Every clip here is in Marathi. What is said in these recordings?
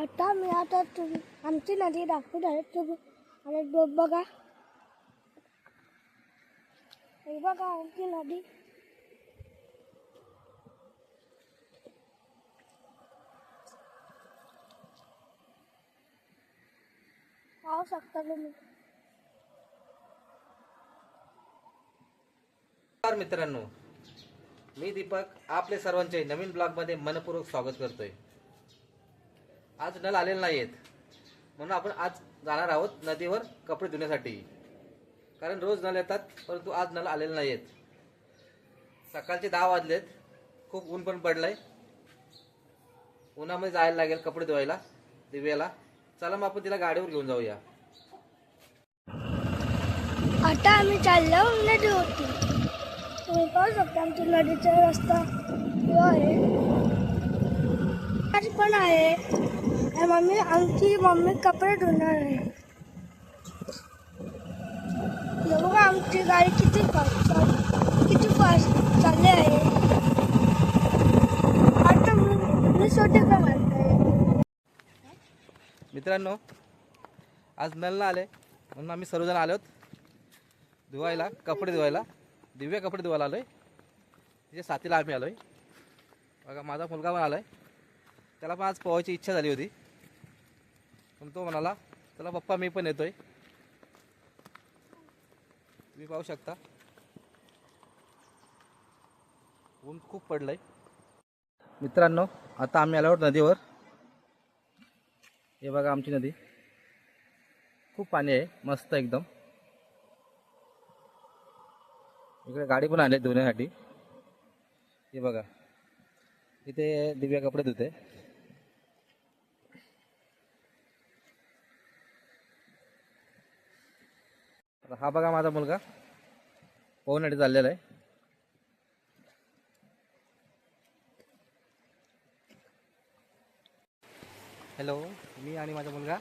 आता मी आता तुम आमची नदी दाखवत आहे तुम्ही आणि बघा. हे बघा आमची नदी. पाहू शकता तुम्ही. नमस्कार मित्रांनो मी दीपक आपले सर्वांचे नवीन ब्लॉगमध्ये मनपूर्वक स्वागत करतोय. आज नल आलेले आहेत म्हणून आपण आज जाणार आहोत नदीवर कपडे धुण्यासाठी. कारण रोज नल येतात परंतु आज नल आलेले आहेत सकाळचे दहा वाजलेत. खूप ऊन पण पडलंय. उन्हामध्ये जायला लागेल कपडे धुवायला दिव्याला. चला मग आपण तिला गाडीवर घेऊन जाऊया. आता आम्ही चाललो नदी होती तुम्ही पाहू शकता आमची नदीचा रस्ता आहे. पण आहे. मम्मी आमची मम्मी कपडे धुणार आहे हे। बघा आमची गाडी किती फास्ट किती फास्ट चालली आहे आता मी स्वतः का मित्रांनो आज नलना आले म्हणून आम्ही सर्वजण आलोत धुवायला कपडे धुवायला दिव्य कपडे धुवायला आलोय. तिच्या साथीला आम्ही आलोय. बघा माझा मुलगा पण आलाय. त्याला पण आज पोहायची इच्छा झाली होती. पण तो म्हणाला त्याला पप्पा मी पण येतोय. तुम्ही पाहू शकता. ऊन खूप पडलंय. मित्रांनो आता आम्ही आलो आहोत नदीवर. हे बघा आमची नदी. खूप पाणी आहे मस्त एकदम. इकडे गाडी पण आली धुण्यासाठी. हे बघा. इथे दिव्या कपडे धुते. हा बघा माझा मुलगा. पोहण्यासाठी चाललेला आहे. हॅलो मी आणि माझा मुलगा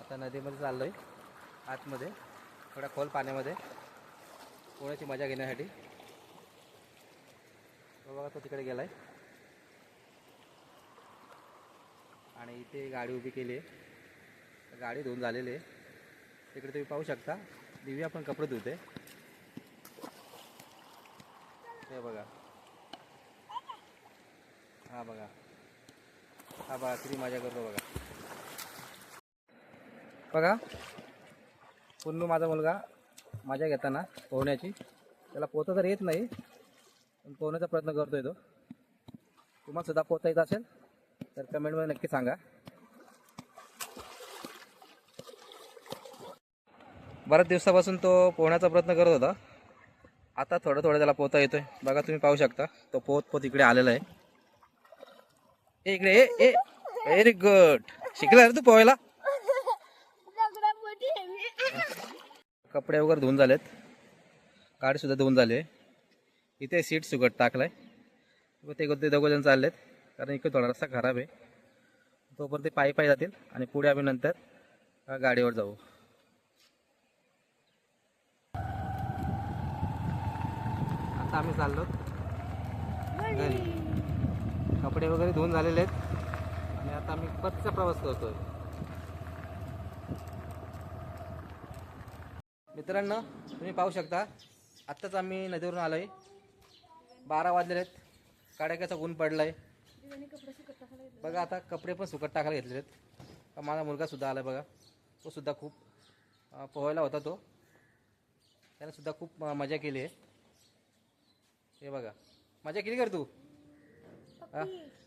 आता नदीमध्ये चाललो आहे आतमध्ये. थोड्या खोल पाण्यामध्ये. पोहण्याची मजा घेण्यासाठी. तो बघा तो तिकडे गेला आहे आणि इथे गाडी उभी केली आहे. गाडी धुवून झालेली आहे. तिकडे तुम्ही पाहू शकता. दिव्या पण कपडे धुते हे बघा. हा बघा. हा बघा किती मजा करतो बघा. बघा. पुन्नू माझा मुलगा मजा घेताना पोहण्याची. त्याला पोहता तर येत नाही पण पोहण्याचा प्रयत्न करतोय तो. तुम्हाला सुद्धा पोहता येत असेल तर कमेंटमध्ये नक्की सांगा. बऱ्याच दिवसापासून तो पोहण्याचा प्रयत्न करत होता. आता थोडं थोडं त्याला पोहता येतोय. बघा तुम्ही पाहू शकता. तो पोहत पोहत इकडे आलेला आहे. इकडे ए ए व्हेरी गुड शिकला रे तू पोहायला? कपडे वगैरे धुवून झालेत. गाडी सुद्धा धुवून झाली आहे. इथे सीट सुगट टाकलाय. व ते ते दोघं जण चाललेत. कारण इकडे थोडा रस्ता खराब आहे. तोपर्यंत ते पायी पायी जातील आणि पुढे आम्ही नंतर गाडीवर जाऊ. आता आम्ही चाललो. घरी. कपडे वगैरे धुवून झालेले आहेत. आणि आता आम्ही परतचा प्रवास करतोय. मित्रांनो तुम्ही पाहू शकता आत्ताच आम्ही नदीवरून आलोय. बारा वाजलेले आहेत. काड्याकाचा ऊन पडलाय. बघा आता कपडे पण सुकत टाकायला घेतलेले आहेत. माझा मुलगा सुद्धा आलाय बघा. तो सुद्धा खूप पोहायला होता तो. त्याने सुद्धा खूप मजा केली आहे. हे बघा. मजा केली कर तू?